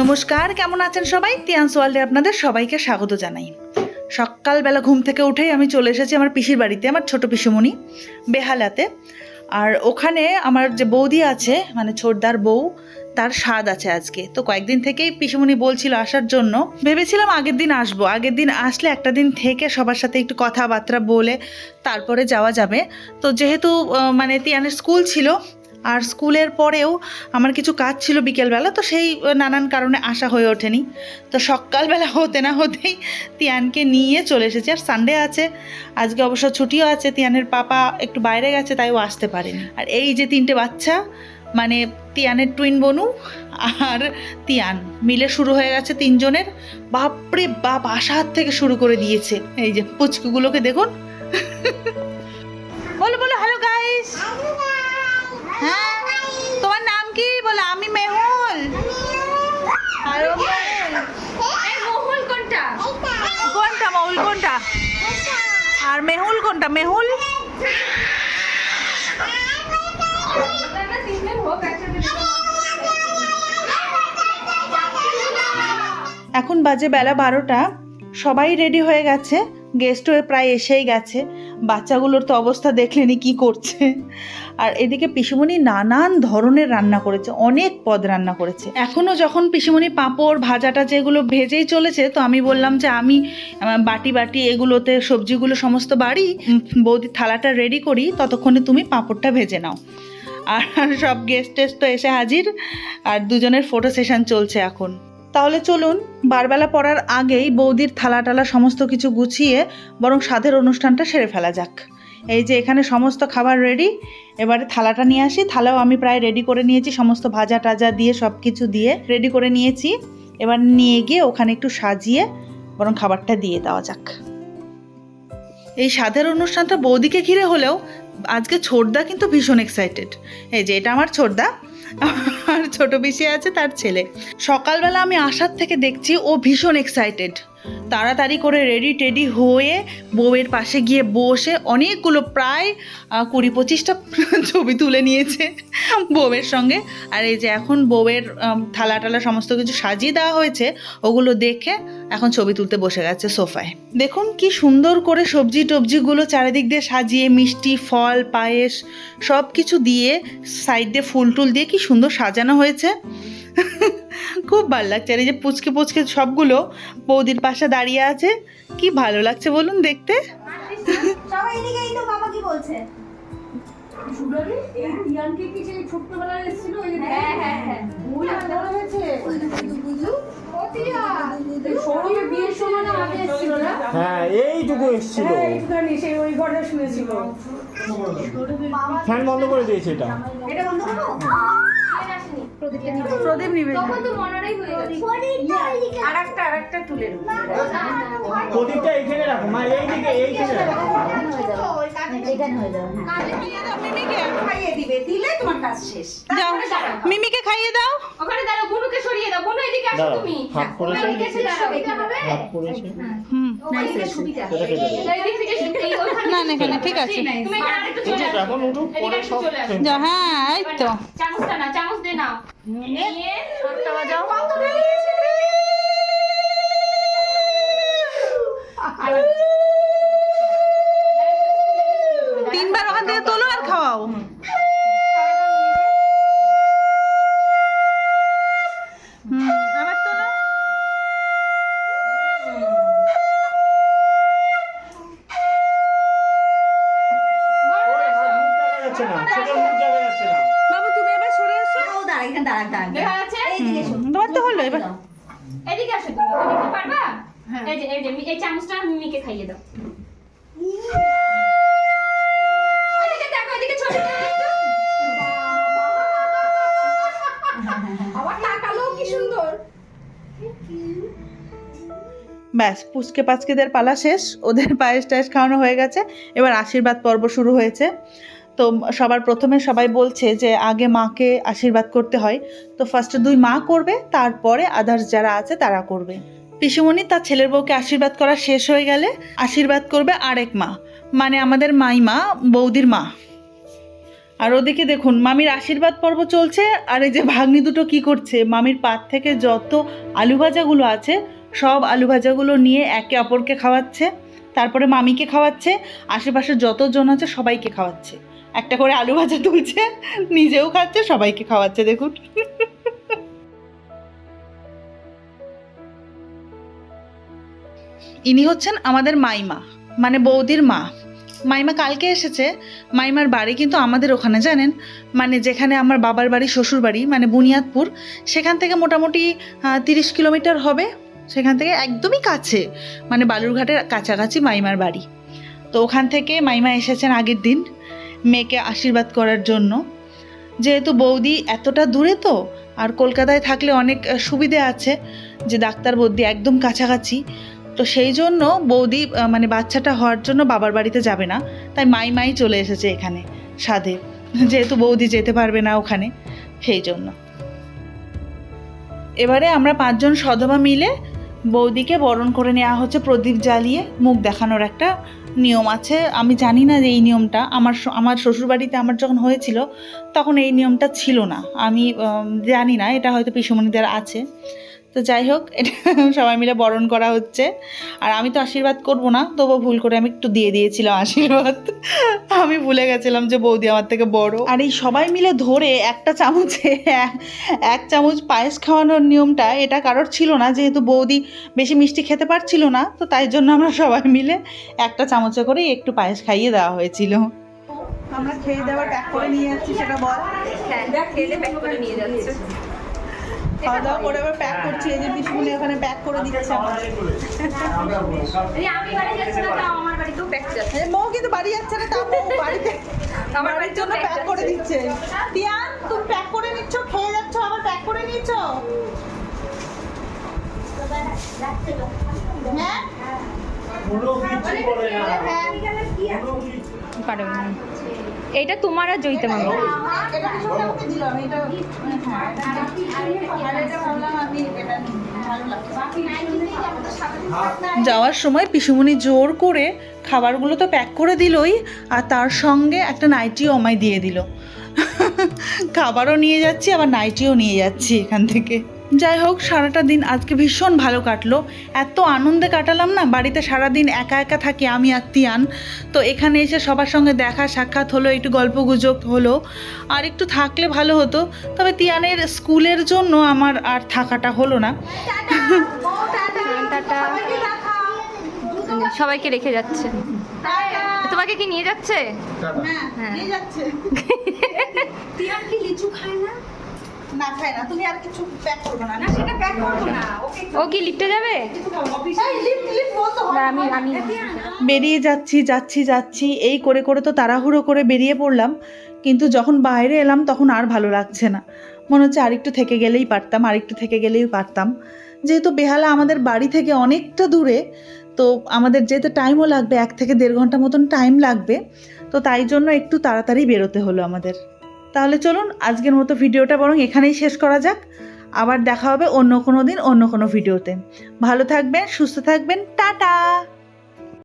নমস্কার, কেমন আছেন সবাই? তিয়ান্স ওয়ার্ল্ডে আপনাদের সবাইকে স্বাগত জানাই। সকালবেলা ঘুম থেকে উঠেই আমি চলে এসেছি আমার পিসির বাড়িতে, আমার ছোট পিসিমণি, বেহালাতে। আর ওখানে আমার যে বৌদি আছে মানে ছোটদার বউ, তার স্বাদ আছে আজকে। তো কয়েকদিন থেকেই পিসিমণি বলছিল আসার জন্য। ভেবেছিলাম আগের দিন আসব। আগের দিন আসলে একটা দিন থেকে সবার সাথে একটু কথাবার্তা বলে তারপরে যাওয়া যাবে। তো যেহেতু মানে তিয়ানের স্কুল ছিল আর স্কুলের পরেও আমার কিছু কাজ ছিল বিকেলবেলা, তো সেই নানান কারণে আসা হয়ে ওঠেনি। তো সকালবেলা হতে না হতেই তিয়ানকে নিয়ে চলে এসেছি। আর সানডে আছে, আজকে অবশ্য ছুটিও আছে, তিয়ানের পাপা একটু বাইরে গেছে, তাই ও আসতে পারেনি। আর এই যে তিনটে বাচ্চা মানে তিয়ানের টুইন বনু আর তিয়ান, মিলে শুরু হয়ে গেছে তিনজনের। বাপরে বাপ আসার থেকে শুরু করে দিয়েছে। এই যে পুচকুগুলোকে দেখুন। হ্যাঁ? তোমার নাম কি? বলো, আমি মেহুল। আরও কোনটা? কোনটা মহুল, কোনটা? আর মেহুল কোনটা? মেহুল? এখন বাজে বেলা বারোটা। সবাই রেডি হয়ে গেছে। গেস্টও প্রায় এসেই গেছে। বাচ্চাগুলোর তো অবস্থা দেখলেনি কি করছে। আর এদিকে পিসিমণি নানান ধরনের রান্না করেছে, অনেক পদ রান্না করেছে। এখনও যখন পিসিমণি পাঁপড়, ভাজাটা যেগুলো ভেজেই চলেছে, তো আমি বললাম যে আমি বাটি বাটি এগুলোতে সবজিগুলো সমস্ত বাড়ি বৌদির থালাটা রেডি করি, ততক্ষণে তুমি পাঁপড়টা ভেজে নাও। আর সব গেস্ট টেস্ট তো এসে হাজির, আর দুজনের ফটো সেশন চলছে এখন। তাহলে চলুন, বারবেলা পড়ার আগেই বৌদির থালা টালা সমস্ত কিছু গুছিয়ে বরং স্বাদের অনুষ্ঠানটা সেরে ফেলা যাক। এই যে এখানে সমস্ত খাবার রেডি এবারে থালাটা নিয়ে আসি। থালাও আমি প্রায় রেডি করে নিয়েছি, সমস্ত ভাজা টাজা দিয়ে সব কিছু দিয়ে রেডি করে নিয়েছি। এবার নিয়ে গিয়ে ওখানে একটু সাজিয়ে বরং খাবারটা দিয়ে দেওয়া যাক। এই স্বাদের অনুষ্ঠানটা বৌদিকে ঘিরে হলেও আজকে ছোটদা কিন্তু ভীষণ এক্সাইটেড এই যে এটা আমার ছোটদা আর ছোট পিসি আছে, তার ছেলে। সকালবেলা আমি আসার থেকে দেখছি ও ভীষণ এক্সাইটেড তাড়াতাড়ি করে রেডি টেডি হয়ে বউয়ের পাশে গিয়ে বসে অনেকগুলো প্রায় কুড়ি পঁচিশটা ছবি তুলে নিয়েছে বউয়ের সঙ্গে। আর এই যে এখন বউয়ের থালা টালা সমস্ত কিছু সাজিয়ে দেওয়া হয়েছে, ওগুলো দেখে এখন ছবি তুলতে বসে গেছে সোফায়। দেখুন কি সুন্দর করে সবজি টবজিগুলো চারিদিক দিয়ে সাজিয়ে, মিষ্টি, ফল, পায়েস সব কিছু দিয়ে সাইড দিয়ে ফুল টুল দিয়ে কি সুন্দর সাজানো হয়েছে। খুব ভালো লাগছে। আর এই যে পুচকে পুচকে সবগুলো বৌদির পাশে দাঁড়িয়ে আছে কি ভালো লাগছে বলুন দেখতে। সবাই এদিকে এই তো বাবা কি বলছে? হ্যাঁ হ্যাঁ হ্যাঁ। হ্যাঁ এইটুকু এসেছিল। ফ্যান বন্ধ করে দিয়েছে এটা। এটা বন্ধ করো প্রদীপ নিবে তখন তো মনারাই হয়ে গেছে আর একটা আর একটা প্রদীপটা এইখানে রাখো। মা এইদিকে এইখানে রাখো। খাইয়ে দিবে। দিলে তোমার কাজ শেষ। যাও। মিমিকে খাইয়ে দাও। ওখানে দাঁড়াও বনুকে সরিয়ে দাও। বনু এদিকে আসো তুমি। হাত হাত পড়েছে? হুম। না না এখানে ঠিক আছে। হ্যাঁ এই তো। চামচটা না চামচ তিনবার ওখান থেকে তোলো দেখা যাচ্ছে? তোমার তো হলো এবার। এদিকে আসো তুমি এদিকে পারবা? এই যে এই যে এই চামচটা মিমিকে খাইয়ে দাও। ওইদিকে দেখো এদিকে ছবি আবার তাকালো কি সুন্দর। ব্যাস পুচকে পাচকেদের পালা শেষ। ওদের পায়েস টায়েস খাওয়ানো হয়ে গেছে। এবার আশীর্বাদ পর্ব শুরু হয়েছে। তো সবার প্রথমে সবাই বলছে যে আগে মাকে আশীর্বাদ করতে হয়। তো ফার্স্টে দুই মা করবে, তারপরে আদার্স যারা আছে তারা করবে। পিসুমণি তার ছেলের বউকে আশীর্বাদ করা শেষ হয়ে গেলে আশীর্বাদ করবে আরেক মা মানে আমাদের মাইমা, বৌদির মা। আর ওদিকে দেখুন, মামির আশীর্বাদ পর্ব চলছে, আর এই যে ভাগ্নি দুটো কি করছে, মামির পাত থেকে যত আলু ভাজাগুলো আছে, সব আলু ভাজাগুলো নিয়ে একে অপরকে খাওয়াচ্ছে, তারপরে মামিকে খাওয়াচ্ছে, আশেপাশে যতজন আছে সবাইকে খাওয়াচ্ছে। একটা করে আলু ভাজা তুলছে, নিজেও খাচ্ছে, সবাইকে খাওয়াচ্ছে, দেখুন। ইনি হচ্ছেন আমাদের মাইমা মানে বৌদির মা। মাইমা কালকে এসেছে, মাইমার বাড়ি কিন্তু আমাদের ওখানে, জানেন? মানে যেখানে আমার বাবার বাড়ি, শ্বশুর বাড়ি মানে বুনিয়াদপুর, সেখান থেকে মোটামুটি তিরিশ কিলোমিটার হবে। সেখান থেকে একদমই কাছে মানে বালুরঘাটের কাছাকাছি মাইমার বাড়ি। তো ওখান থেকে মাইমা এসেছেন আগের দিন। মেয়েকে আশীর্বাদ করার জন্য। যেহেতু বৌদি এতটা দূরে তো, আর কলকাতায় থাকলে অনেক সুবিধে আছে যে ডাক্তার বৌদি একদম কাছাকাছি। তো সেই জন্য বৌদি মানে বাচ্চাটা হওয়ার জন্য বাবার বাড়িতে যাবে না। তাই মাই মাই চলে এসেছে এখানে, সাধে। যেহেতু বৌদি যেতে পারবে না ওখানে, সেই জন্য। এবারে আমরা পাঁচজন সধবা মিলে বৌদিকে বরণ করে নেওয়া হচ্ছে প্রদীপ জ্বালিয়ে, মুখ দেখানোর একটা নিয়ম আছে। আমি জানি না যে এই নিয়মটা। আমার আমার শ্বশুরবাড়িতে আমার যখন হয়েছিল, তখন এই নিয়মটা ছিল না। আমি জানি না, এটা হয়তো পিসুমণিদের আছে। তো যাই হোক এটা সবাই মিলে বরণ করা হচ্ছে। আর আমি তো আশীর্বাদ করব না তবু ভুল করে আমি একটু দিয়ে দিয়েছিলাম আশীর্বাদ। আমি ভুলে গেছিলাম যে বৌদি আমার থেকে বড়। আর এই সবাই মিলে ধরে একটা চামচে এক- চামচ পায়েস খাওয়ানোর নিয়মটা এটা কারোর ছিল না যেহেতু বৌদি বেশি মিষ্টি খেতে পারছিল না তো তাই জন্য আমরা সবাই মিলে একটা চামচে করে একটু পায়েস খাইয়ে দেওয়া হয়েছিল। আমরা খেয়ে দেওয়ার প্যাক করে নিয়ে যাচ্ছি সেটা বল। হ্যাঁ খেলে প্যাক করে নিয়ে যাচ্ছে। খাওয়া দাওয়া করে আবার প্যাক করছি এই যে বিস্কুলে ওখানে প্যাক করে দিচ্ছে আমাদের এই আমি বাড়ি যাচ্ছি না তাও আমার বাড়িতেও প্যাক যাচ্ছে। মৌ কিন্তু বাড়ি যাচ্ছে না তাও মৌ বাড়িতে আমার বাড়ির জন্য প্যাক করে দিচ্ছে। টিয়ান তুমি প্যাক করে নিচ্ছ খেয়ে যাচ্ছ আবার প্যাক করে নিচ্ছ? হ্যাঁ? পারবে না। এইটা তোমার আর জয়িতা মামা। এটা এটা এটা এটা যাওয়ার সময় পিসুমণি জোর করে খাবারগুলো তো প্যাক করে দিলই আর তার সঙ্গে একটা নাইটিও আমায় দিয়ে দিল। খাবারও নিয়ে যাচ্ছি আবার নাইটিও নিয়ে যাচ্ছি এখান থেকে। যাই হোক সারাটা দিন আজকে ভীষণ ভালো কাটলো। এত আনন্দে কাটালাম না বাড়িতে সারা দিন একা একা থাকি আমি আর তিয়ান। তো এখানে এসে সবার সঙ্গে দেখা সাক্ষাৎ হলো একটু গল্প গুজব হলো। আর একটু থাকলে ভালো হতো তবে তিয়ানের স্কুলের জন্য আমার আর থাকাটা হলো না। সবাইকে রেখে যাচ্ছে। তোমাকে কি নিয়ে যাচ্ছে? হ্যাঁ। নিয়ে যাচ্ছে। তিয়ান কি লিচু খায় না? না খায় না। তুমি আর কিছু প্যাক করবে না। সেটা প্যাক করব না। ও কি লিফটে যাবে? আমি আমি বেরিয়ে যাচ্ছি যাচ্ছি যাচ্ছি। এই করে করে তো তাড়াহুড়ো করে বেরিয়ে পড়লাম। কিন্তু যখন বাইরে এলাম তখন আর ভালো লাগছে না। মনে হচ্ছে আরেকটু থেকে গেলেই পারতাম আরেকটু থেকে গেলেই পারতাম। যেহেতু বেহালা আমাদের বাড়ি থেকে অনেকটা দূরে তো আমাদের যেতে টাইমও লাগবে এক থেকে দেড় ঘণ্টা মতন টাইম লাগবে। তো তাই জন্য একটু তাড়াতাড়ি বেরোতে হলো আমাদের। তাহলে চলুন আজকের মতো ভিডিওটা বরং এখানেই শেষ করা যাক। আবার দেখা হবে অন্য কোনো দিন অন্য কোনো ভিডিওতে। ভালো থাকবেন, সুস্থ থাকবেন, টাটা!